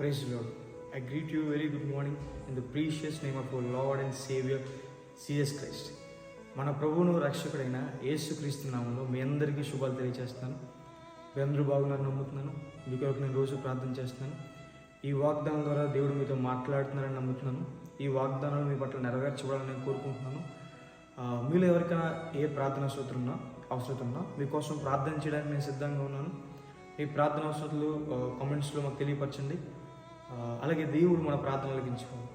Praise the Lord. I greet you very good morning in the precious name of our Lord and Savior, Jesus Christ. మన ప్రభువును రక్షకుడైన యేసుక్రీస్తు నామంలో మీ అందరికీ శుభాలు తెలియజేస్తున్నాను మీ అందరూ బాగున్నారు నమ్ముతున్నాను. మీ కొరకు నేను రోజు ప్రార్థన చేస్తున్నాను. ఈ వాగ్దానం ద్వారా దేవుడు మీతో మాట్లాడుతున్నారని నమ్ముతున్నాను. ఈ వాగ్దానాలు మీ పట్ల నెరవేర్చబడాలని నేను కోరుకుంటున్నాను. మీలో ఎవరికైనా ఏ ప్రార్థన అవసరం ఉన్నా అవసరం ఉన్నా మీకోసం ప్రార్థన చేయడానికి నేను సిద్ధంగా ఉన్నాను. మీ ప్రార్థన అవసరాలు కామెంట్స్లో మాకు తెలియపరచండి. అలాగే దేవుడు మన ప్రార్థన లభించుకోవాలి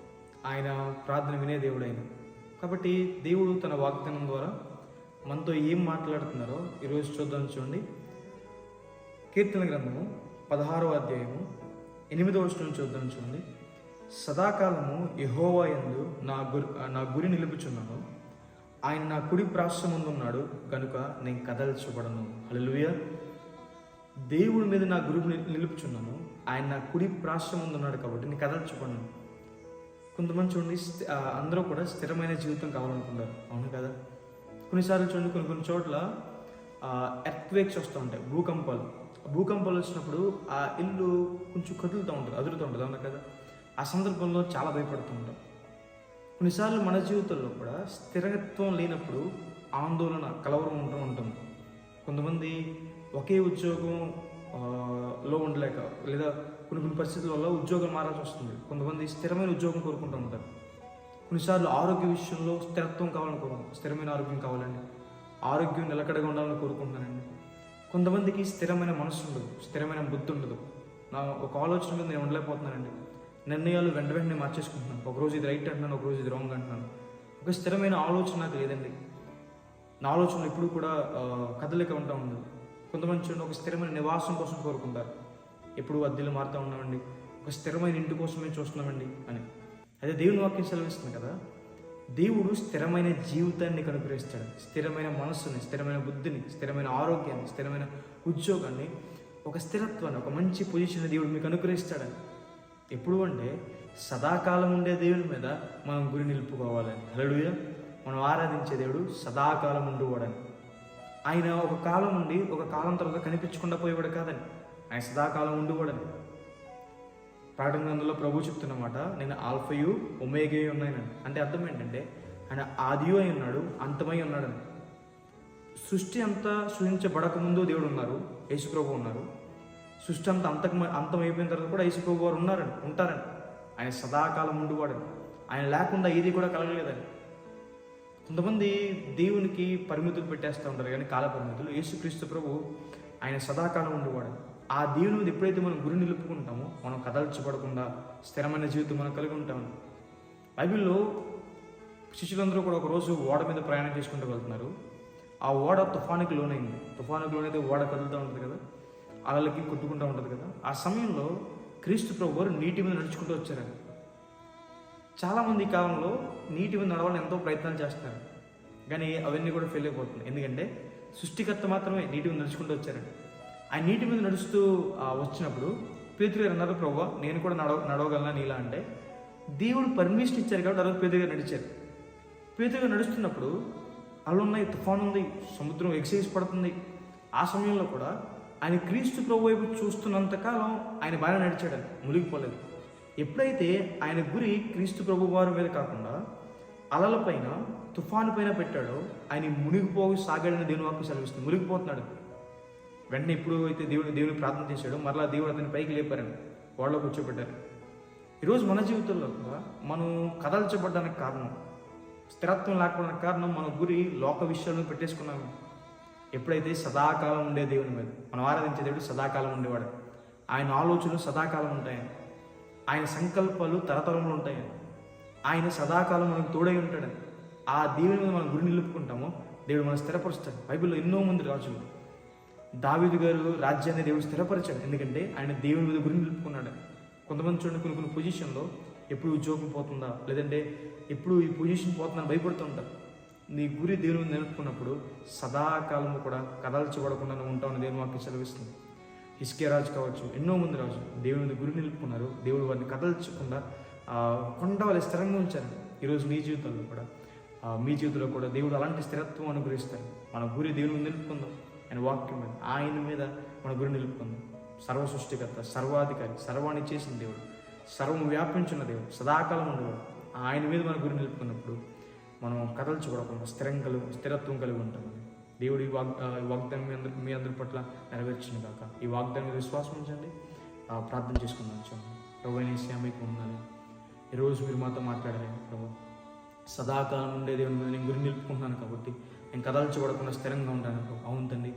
ఆయన ప్రార్థన వినే దేవుడైన. కాబట్టి దేవుడు తన వాగ్దానం ద్వారా మనతో ఏం మాట్లాడుతున్నారో ఈరోజు చూద్దాం చూడండి. కీర్తన గ్రంథము పదహారవ అధ్యాయము ఎనిమిదవ వచనం చూద్దాం చూడండి. సదాకాలము యహోవా యందు నా గురి నా గురి నిలుపుచున్నాను. ఆయన నా కుడి ప్రాశ్రమందున్నాడు కనుక నేను కదల్చబడను. హల్లెలూయా. దేవుడి మీద నా గురువు నిలుపుచున్నాను. ఆయన నా కుడి ప్రాశ్రం ఉన్నాడు కాబట్టి నేను కదల్చుకున్నాను కొంతమంది చూడండి స్థి- అందరూ కూడా స్థిరమైన జీవితం కావాలనుకుంటారు. అవును కదా? కొన్నిసార్లు చూడండి కొన్ని కొన్ని చోట్ల ఎర్త్వేక్స్ వస్తూ ఉంటాయి భూకంపాలు. భూకంపాలు వచ్చినప్పుడు ఆ ఇల్లు కొంచెం కదులుతూ ఉంటుంది అదురుతూ ఉంటుంది అవును కదా? ఆ సందర్భంలో చాలా భయపడుతూ ఉంటాం. కొన్నిసార్లు మన జీవితంలో కూడా స్థిరత్వం లేనప్పుడు ఆందోళన కలవరం ఉంటూ ఉంటుంది. కొంతమంది ఒకే ఉద్యోగం లో ఉండలేక లేదా కొన్ని కొన్ని పరిస్థితుల వల్ల ఉద్యోగం మారాల్సి వస్తుంది. కొంతమంది స్థిరమైన ఉద్యోగం కోరుకుంటూ ఉంటారు. కొన్నిసార్లు ఆరోగ్య విషయంలో స్థిరత్వం కావాలని కోరుకుంటాం స్థిరమైన ఆరోగ్యం కావాలండి ఆరోగ్యం నిలకడగా ఉండాలని కోరుకుంటున్నానండి కొంతమందికి స్థిరమైన మనసు ఉండదు స్థిరమైన బుద్ధి ఉండదు. నా ఒక ఆలోచన మీద నేను ఉండలేకపోతున్నానండి. నిర్ణయాలు వెంట వెంటనే మార్చేసుకుంటున్నాను. ఒకరోజు ఇది రైట్ అంటున్నాను ఒకరోజు ఇది రాంగ్ అంటున్నాను. ఒక స్థిరమైన ఆలోచన నాకు లేదండి. నా ఆలోచనలు ఎప్పుడు కూడా కదలిక ఉంటా ఉండదు. కొంతమంది చూడండి ఒక స్థిరమైన నివాసం కోసం కోరుకుంటారు. ఎప్పుడు అద్దెలు మారుతూ ఉన్నామండి. ఒక స్థిరమైన ఇంటి కోసమే చూస్తున్నామండి అని. అదే దేవుని వాక్యం సెలవిస్తుంది కదా? దేవుడు స్థిరమైన జీవితాన్ని కనుగ్రహిస్తాడు స్థిరమైన మనస్సుని స్థిరమైన బుద్ధిని స్థిరమైన ఆరోగ్యాన్ని స్థిరమైన ఉద్యోగాన్ని ఒక స్థిరత్వాన్ని ఒక మంచి పొజిషన్ దేవుడు మీకు అనుగ్రహిస్తాడని. ఎప్పుడు అంటే సదాకాలం ఉండే దేవుని మీద మనం గురి నిలుపుకోవాలని. హల్లెలూయా. మనం ఆరాధించే దేవుడు సదాకాలం ఉండువాడని. ఆయన ఒక కాలం నుండి ఒక కాలం తర్వాత కనిపించకుండా పోయేవాడు కాదని ఆయన సదాకాలం ఉండేవాడని ప్రకటన గ్రంథంలో ప్రభు చెప్తున్నమాట నేను ఆల్ఫయు ఒమేగే ఉన్నాయని అంటే అర్థం ఏంటంటే ఆయన ఆదియు అయి ఉన్నాడు అంతమై ఉన్నాడని. సృష్టి అంతా సృష్టించబడక ముందు దేవుడు ఉన్నారు యేసుప్రభు ఉన్నారు. సృష్టి అంతా అంతకు అంతం అయిపోయిన తర్వాత కూడా యేసుప్రభు వారు ఉన్నారని ఉంటారని. ఆయన సదాకాలం ఉండువాడని ఆయన లేకుండా ఏది కూడా కలగలేదని కొంతమంది దేవునికి పరిమితులు పెట్టేస్తూ ఉంటారు కానీ కాల పరిమితులు. యేసుక్రీస్తు ప్రభు ఆయన సదాకాలం ఉండేవాడు. ఆ దేవుని మీద ఎప్పుడైతే మనం గురి నిలుపుకుంటామో మనం కదల్చబడకుండా స్థిరమైన జీవితం మనం కలిగి ఉంటాము బైబిల్లో శిష్యులందరూ కూడా ఒక రోజు ఓడ మీద ప్రయాణం చేసుకుంటూ వెళ్తున్నారు. ఆ ఓడ తుఫానికి లోనైంది. తుఫానికి లోనైతే ఓడ కదులుతూ ఉంటుంది కదా? అలలకి కొట్టుకుంటూ ఉంటుంది కదా? ఆ సమయంలో క్రీస్తు ప్రభు వారు నీటి మీద నడుచుకుంటూ వచ్చారు చాలామంది ఈ కాలంలో నీటి మీద నడవాలని ఎంతో ప్రయత్నాలు చేస్తున్నారు. కానీ అవన్నీ కూడా ఫెయిల్ అయిపోతున్నాయి. ఎందుకంటే సృష్టికర్త మాత్రమే నీటి మీద నడుచుకుంటూ వచ్చారండి. ఆ నీటి మీద నడుస్తూ వచ్చినప్పుడు పేతురు గారు అన్నారు ప్రభు నేను కూడా నడవ నడవగలనా నీలా? అంటే దేవుడు పర్మిషన్ ఇచ్చారు కాబట్టి ఆ రోజు గారు నడిచారు. పేదరు గారు నడుస్తున్నప్పుడు అలా ఉన్నాయి తుఫాన్ ఉంది సముద్రం ఎక్సైజ్ పడుతుంది. ఆ సమయంలో కూడా ఆయన క్రీస్తు ప్రభు వైపు చూస్తున్నంతకాలం ఆయన బాగా నడిచాడని మునిగిపోలేదు. ఎప్పుడైతే ఆయన గురి క్రీస్తు ప్రభు వారి మీద కాకుండా అలల పైన తుఫాను పైన పెట్టాడో ఆయన మునిగిపోయి సాగాడని దేవుని వాక్కు సెలవిస్తుంది. మునిగిపోతున్నాడు. వెంటనే ఇప్పుడు అయితే దేవుడు దేవుని ప్రార్థన చేశాడు మరలా దేవుడు అతని పైకి లేపారని వాళ్ళలో కూర్చోబెట్టారు. ఈరోజు మన జీవితంలో కూడా మనం కదల్చబడ్డానికి కారణం స్థిరత్వం లేకపోవడానికి కారణం మన గురి లోక విషయాలను పెట్టేసుకున్నాము ఎప్పుడైతే సదాకాలం ఉండే దేవుని మీద మనం ఆరాధించే దేవుడు సదాకాలం ఉండేవాడు. ఆయన ఆలోచనలు సదాకాలం ఉంటాయని. ఆయన సంకల్పాలు తరతరములు ఉంటాయని ఆయన సదాకాలం మనకు తోడై ఉంటాడని. ఆ దేవుని మీద మనం గురి నిలుపుకుంటామో దేవుడు మనం స్థిరపరుస్తాడు. బైబిల్లో ఎన్నో మంది రాజులు. దావీదు గారు రాజ్యాన్ని దేవుడు స్థిరపరిచాడు. ఎందుకంటే ఆయన దేవుని మీద గురి నిలుపుకున్నాడు. కొంతమంది చూడండి కొన్ని కొన్ని పొజిషన్లో ఎప్పుడు ఉద్యోగం పోతుందా? లేదంటే ఎప్పుడు ఈ పొజిషన్ పోతుందని భయపడుతూ ఉంటారు. నీ గురి దేవుని మీద నిలుపుకున్నప్పుడు సదాకాలము కూడా కదల్చబడకుండా నువ్వు ఉంటావని దేవుని వాక్యం సెలవిస్తుంది. ఇస్కే రాజు కావచ్చు ఎన్నో మంది రాజు దేవుని మీద గురి నిలుపుకున్నారు దేవుడు వారిని కదల్చకుండా కొండ వాళ్ళు స్థిరంగా ఉంచారు. ఈరోజు నీ జీవితంలో కూడా మీ జీవితంలో కూడా దేవుడు అలాంటి స్థిరత్వం అనుగ్రహిస్తారు మన గురి దేవుని నిలుపుకుందాం. ఆయన వాక్యం మీద ఆయన మీద మన గురి నిలుపుకుందాం. సర్వ సృష్టికర్త సర్వాధికారి సర్వాన్ని చేసిన దేవుడు సర్వం వ్యాపించిన దేవుడు సదాకాలం ఉండేవాడు ఆయన మీద మన గురి నిలుపుకున్నప్పుడు మనం కథలు చూడకుండా స్థిరం కలిగి స్థిరత్వం కలిగి ఉంటాం. దేవుడు ఈ వాగ్ ఈ వాగ్దానం మీ అందరి మీ అందరి పట్ల నెరవేర్చిన కాక ఈ వాగ్దానం మీద విశ్వాసం ఉంచండి. ప్రార్థన చేసుకుందాం చూడండి. ప్రభు ఉందని మీకు ఈరోజు మీరు మాతో మాట్లాడారు ప్రభు. సదాకాలం ఉండే దేవుని మీద నేను గురి నిలుపుకుంటున్నాను కాబట్టి నేను కథలు చూడకుండా స్థిరంగా ఉంటాను ప్రభు. అవును తండ్రి.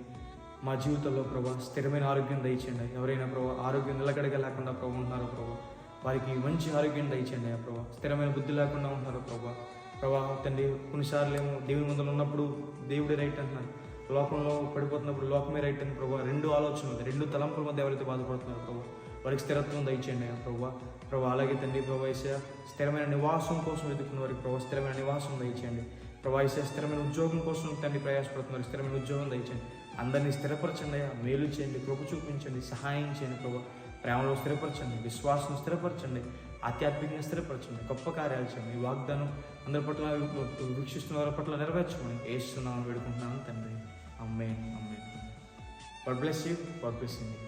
మా జీవితంలో ప్రభా స్థిరమైన ఆరోగ్యం దయచేయండి ఎవరైనా ప్రభు ఆరోగ్యం నిలకడగా లేకుండా ప్రభు ఉంటారో ప్రభు. వారికి మంచి ఆరోగ్యం దయచేయండి ఆ ప్రభా. స్థిరమైన బుద్ధి లేకుండా ఉంటారో ప్రభా. ప్రభా తండ్రి కొన్నిసార్లు ఏమో దేవుని ముందు ఉన్నప్పుడు దేవుడే రైట్ అంటున్నారు లోకంలో పడిపోతున్నప్పుడు లోకమే రైట్ అని ప్రభావ రెండు ఆలోచనలు రెండు తలంపుల మధ్య ఎవరైతే బాధపడుతున్నారో ప్రభు వారికి స్థిరత్వం దయచేయండి ప్రభావ ప్రభావ అలాగే తండ్రి ప్రభా స్థిరమైన నివాసం కోసం వెతుకున్న వారికి ప్రభావ స్థిరమైన నివాసం దయచేయండి. ప్రభా స్థిరమైన ఉద్యోగం కోసం తండ్రి ప్రయాసపడుతున్నారు స్థిరమైన ఉద్యోగం దయచేయండి. అందరినీ స్థిరపరచండి అయ్యా. మేలు చేయండి కృప చూపించండి సహాయం చేయండి ప్రభా. ప్రేమలో స్థిరపరచండి విశ్వాసం స్థిరపరచండి. ఆధ్యాత్మికంగా స్థిరపరచండి గొప్ప కార్యాలు చేయండి. ఈ వాగ్దానం అందరి పట్ల వీక్షిస్తున్న వారి పట్ల నెరవేర్చుకోండి. వేస్తున్నామని వేడుకుంటున్నాను తండ్రి. అమ్మే అమ్మే God bless you. God bless you.